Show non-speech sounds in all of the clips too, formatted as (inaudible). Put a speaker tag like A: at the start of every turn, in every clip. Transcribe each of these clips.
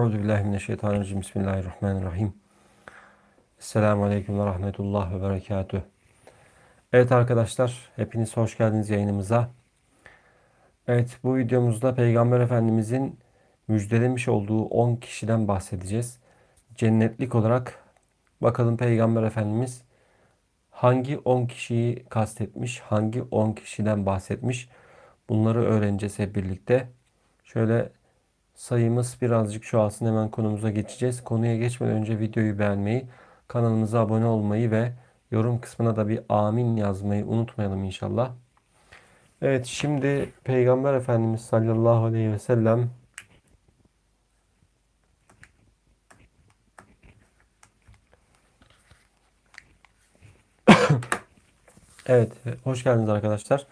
A: Euzu billahi mineşşeytanirracim. Bismillahirrahmanirrahim. Esselamu aleyküm ve rahmetullah ve berekatüh. Evet arkadaşlar, hepiniz hoş geldiniz yayınımıza. Evet, bu videomuzda Peygamber Efendimizin müjdelemiş olduğu 10 kişiden bahsedeceğiz. Cennetlik olarak bakalım Peygamber Efendimiz hangi 10 kişiyi kastetmiş, hangi 10 kişiden bahsetmiş. Bunları öğreneceğiz hep birlikte. Şöyle sayımız birazcık şu alsın hemen konumuza geçeceğiz. Konuya geçmeden önce videoyu beğenmeyi, kanalımıza abone olmayı ve yorum kısmına da bir amin yazmayı unutmayalım inşallah. Evet şimdi Peygamber Efendimiz sallallahu aleyhi ve sellem (coughs) Evet, hoş geldiniz arkadaşlar.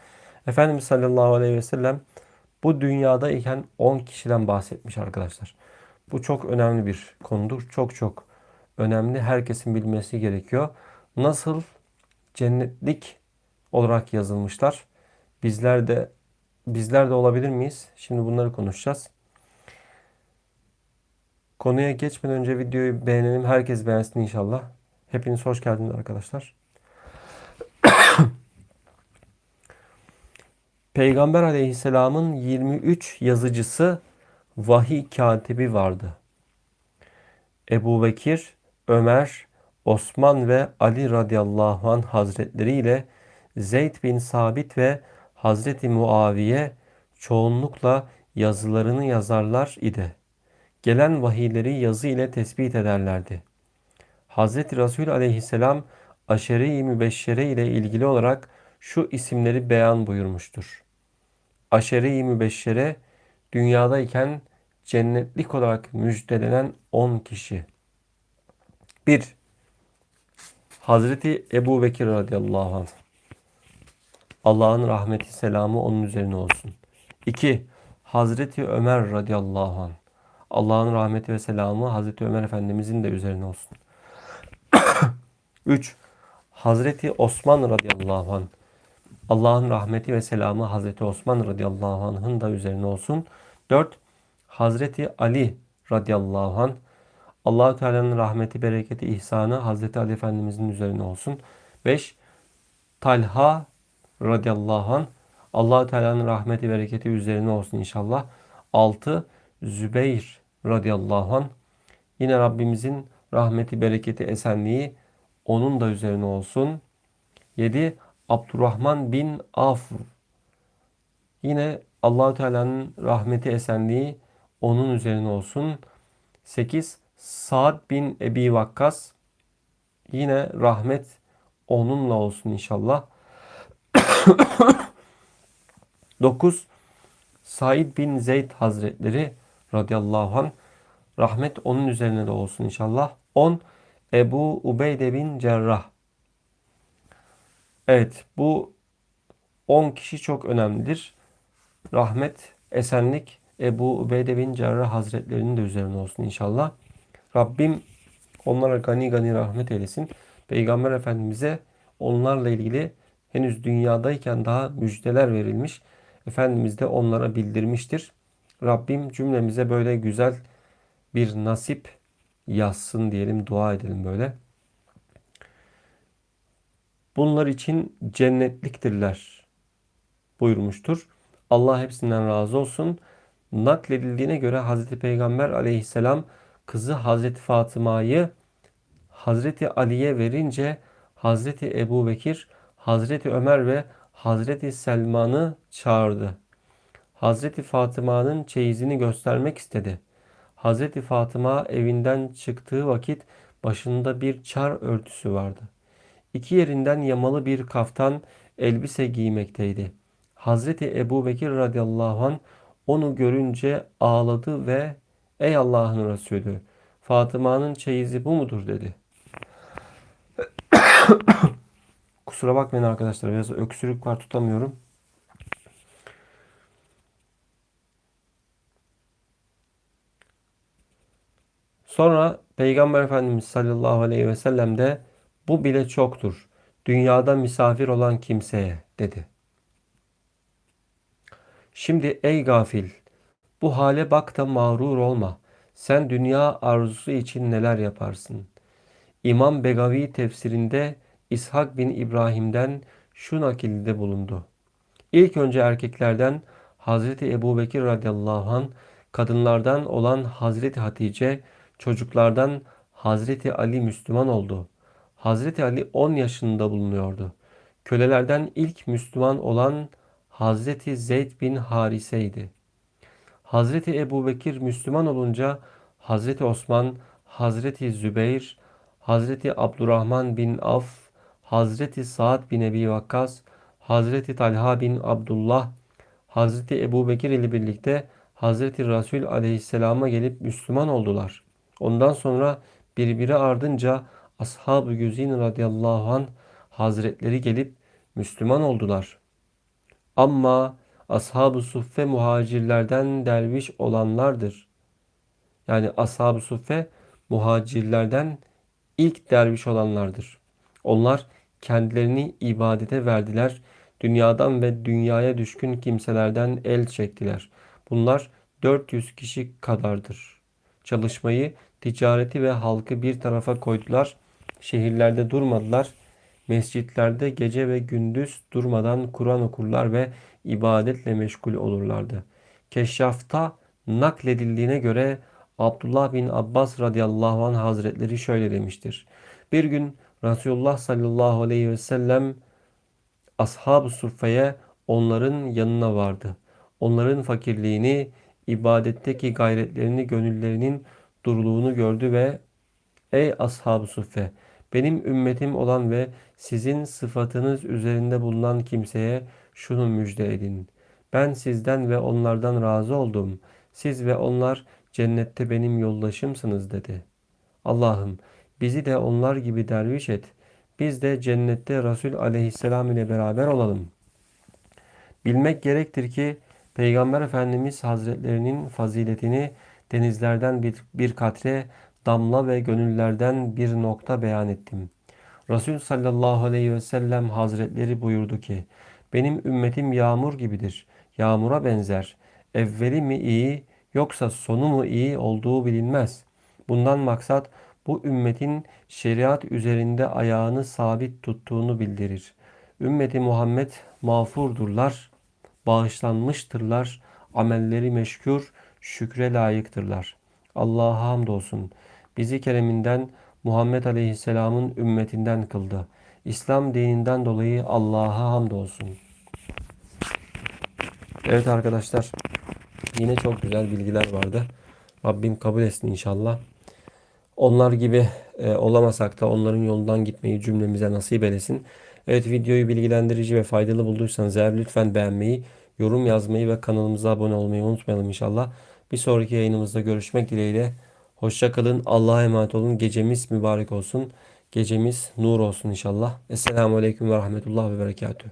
A: Efendimiz sallallahu aleyhi ve sellem bu dünyada iken 10 kişiden bahsetmiş arkadaşlar. Bu çok önemli bir konudur. Çok çok önemli. Herkesin bilmesi gerekiyor. Nasıl cennetlik olarak yazılmışlar. Bizler de bizler de olabilir miyiz? Şimdi bunları konuşacağız. Konuya geçmeden önce videoyu beğenelim. Herkes beğensin inşallah. Hepiniz hoş geldiniz arkadaşlar. Peygamber aleyhisselamın 23 yazıcısı vahiy katibi vardı. Ebu Bekir, Ömer, Osman ve Ali radıyallahu anh hazretleri ile Zeyd bin Sabit ve Hazreti Muaviye çoğunlukla yazılarını yazarlar idi. Gelen vahiyleri yazı ile tespit ederlerdi. Hazreti Resul aleyhisselam aşere-i mübeşşere ile ilgili olarak şu isimleri beyan buyurmuştur. Aşere-i mübeşşere dünyadayken cennetlik olarak müjdelenen 10 kişi. 1. Hazreti Ebu Bekir radıyallahu anh. Allah'ın rahmeti selamı onun üzerine olsun. 2. Hazreti Ömer radıyallahu anh. Allah'ın rahmeti ve selamı Hazreti Ömer Efendimizin de üzerine olsun. (coughs) 3. Hazreti Osman radıyallahu anh. Allah'ın rahmeti ve selamı Hazreti Osman radıyallahu anh'ın da üzerine olsun. 4. Hazreti Ali radıyallahu anh. Allahu Teala'nın rahmeti, bereketi, ihsanı Hazreti Ali Efendimizin üzerine olsun. 5. Talha radıyallahu anh. Allahu Teala'nın rahmeti, bereketi üzerine olsun inşallah. 6. Zübeyir radıyallahu anh. Yine Rabbimizin rahmeti, bereketi, esenliği onun da üzerine olsun. 7. Abdurrahman bin Af. Yine Allahu Teala'nın rahmeti esenliği onun üzerine olsun. 8. Saad bin Ebi Vakkas. Yine rahmet onunla olsun inşallah. (coughs) 9. Said bin Zeyd Hazretleri radıyallahu anh. Rahmet onun üzerine de olsun inşallah. 10. Ebu Ubeyde bin Cerrah. Evet bu 10 kişi çok önemlidir. Rahmet, esenlik Ebu Ubeyde bin Cerrah Hazretlerinin de üzerine olsun inşallah. Rabbim onlara gani gani rahmet eylesin. Peygamber Efendimiz'e onlarla ilgili henüz dünyadayken daha müjdeler verilmiş. Efendimiz de onlara bildirmiştir. Rabbim cümlemize böyle güzel bir nasip yazsın diyelim, dua edelim böyle. Bunlar için cennetliktirler buyurmuştur. Allah hepsinden razı olsun. Nakledildiğine göre Hazreti Peygamber aleyhisselam kızı Hazreti Fatıma'yı Hazreti Ali'ye verince Hazreti Ebu Bekir, Hazreti Ömer ve Hazreti Selman'ı çağırdı. Hazreti Fatıma'nın çeyizini göstermek istedi. Hazreti Fatıma evinden çıktığı vakit başında bir çar örtüsü vardı. İki yerinden yamalı bir kaftan elbise giymekteydi. Hazreti Ebu Bekir radıyallahu an onu görünce ağladı ve ey Allah'ın Resulü Fatıma'nın çeyizi bu mudur dedi. (coughs) Kusura bakmayın arkadaşlar biraz öksürük var tutamıyorum. Sonra Peygamber Efendimiz sallallahu aleyhi ve sellem de bu bile çoktur. Dünyada misafir olan kimseye dedi. Şimdi ey gafil bu hale bak da mağrur olma. Sen dünya arzusu için neler yaparsın? İmam Begavi tefsirinde İshak bin İbrahim'den şu nakilde bulundu. İlk önce erkeklerden Hazreti Ebu Bekir radıyallahu an, kadınlardan olan Hazreti Hatice, çocuklardan Hazreti Ali Müslüman oldu. Hazreti Ali 10 yaşında bulunuyordu. Kölelerden ilk Müslüman olan Hazreti Zeyd bin Harise'ydi. Hazreti Ebu Bekir Müslüman olunca Hazreti Osman, Hazreti Zübeyir, Hazreti Abdurrahman bin Af, Hazreti Saad bin Ebi Vakkas, Hazreti Talha bin Abdullah, Hazreti Ebu Bekir ile birlikte Hazreti Resul aleyhisselama gelip Müslüman oldular. Ondan sonra birbiri ardınca Ashab-ı Güzin radıyallahu an hazretleri gelip Müslüman oldular. Ama ashab-ı suffe muhacirlerden derviş olanlardır. Yani ashab-ı suffe muhacirlerden ilk derviş olanlardır. Onlar kendilerini ibadete verdiler. Dünyadan ve dünyaya düşkün kimselerden el çektiler. Bunlar 400 kişi kadardır. Çalışmayı, ticareti ve halkı bir tarafa koydular. Şehirlerde durmadılar. Mescitlerde gece ve gündüz durmadan Kur'an okurlar ve ibadetle meşgul olurlardı. Keşşafta nakledildiğine göre Abdullah bin Abbas radıyallahu anh hazretleri şöyle demiştir. Bir gün Resulullah sallallahu aleyhi ve sellem ashab-ı suffeye onların yanına vardı. Onların fakirliğini, ibadetteki gayretlerini, gönüllerinin duruluğunu gördü ve Ey ashab-ı suffe! Benim ümmetim olan ve sizin sıfatınız üzerinde bulunan kimseye şunu müjde edin. Ben sizden ve onlardan razı oldum. Siz ve onlar cennette benim yoldaşımsınız dedi. Allah'ım bizi de onlar gibi derviş et. Biz de cennette Resul aleyhisselam ile beraber olalım. Bilmek gerektir ki Peygamber Efendimiz Hazretlerinin faziletini denizlerden bir, bir katre, damla ve gönüllerden bir nokta beyan ettim. Resul sallallahu aleyhi ve sellem Hazretleri buyurdu ki, benim ümmetim yağmur gibidir. Yağmura benzer. Evveli mi iyi yoksa sonu mu iyi olduğu bilinmez. Bundan maksat bu ümmetin şeriat üzerinde ayağını sabit tuttuğunu bildirir. Ümmeti Muhammed mağfurdurlar, bağışlanmıştırlar, amelleri meşgul, şükre layıktırlar. Allah'a hamdolsun. Bizi kereminden Muhammed Aleyhisselam'ın ümmetinden kıldı. İslam dininden dolayı Allah'a hamdolsun. Evet arkadaşlar. Yine çok güzel bilgiler vardı. Rabbim kabul etsin inşallah. Onlar gibi e, olamasak da onların yolundan gitmeyi cümlemize nasip eylesin. Evet videoyu bilgilendirici ve faydalı bulduysanız eğer lütfen beğenmeyi, yorum yazmayı ve kanalımıza abone olmayı unutmayalım inşallah. Bir sonraki yayınımızda görüşmek dileğiyle. Hoşça kalın. Allah'a emanet olun. Gecemiz mübarek olsun. Gecemiz nur olsun inşallah. Esselamu Aleyküm ve Rahmetullah ve Berekatühü.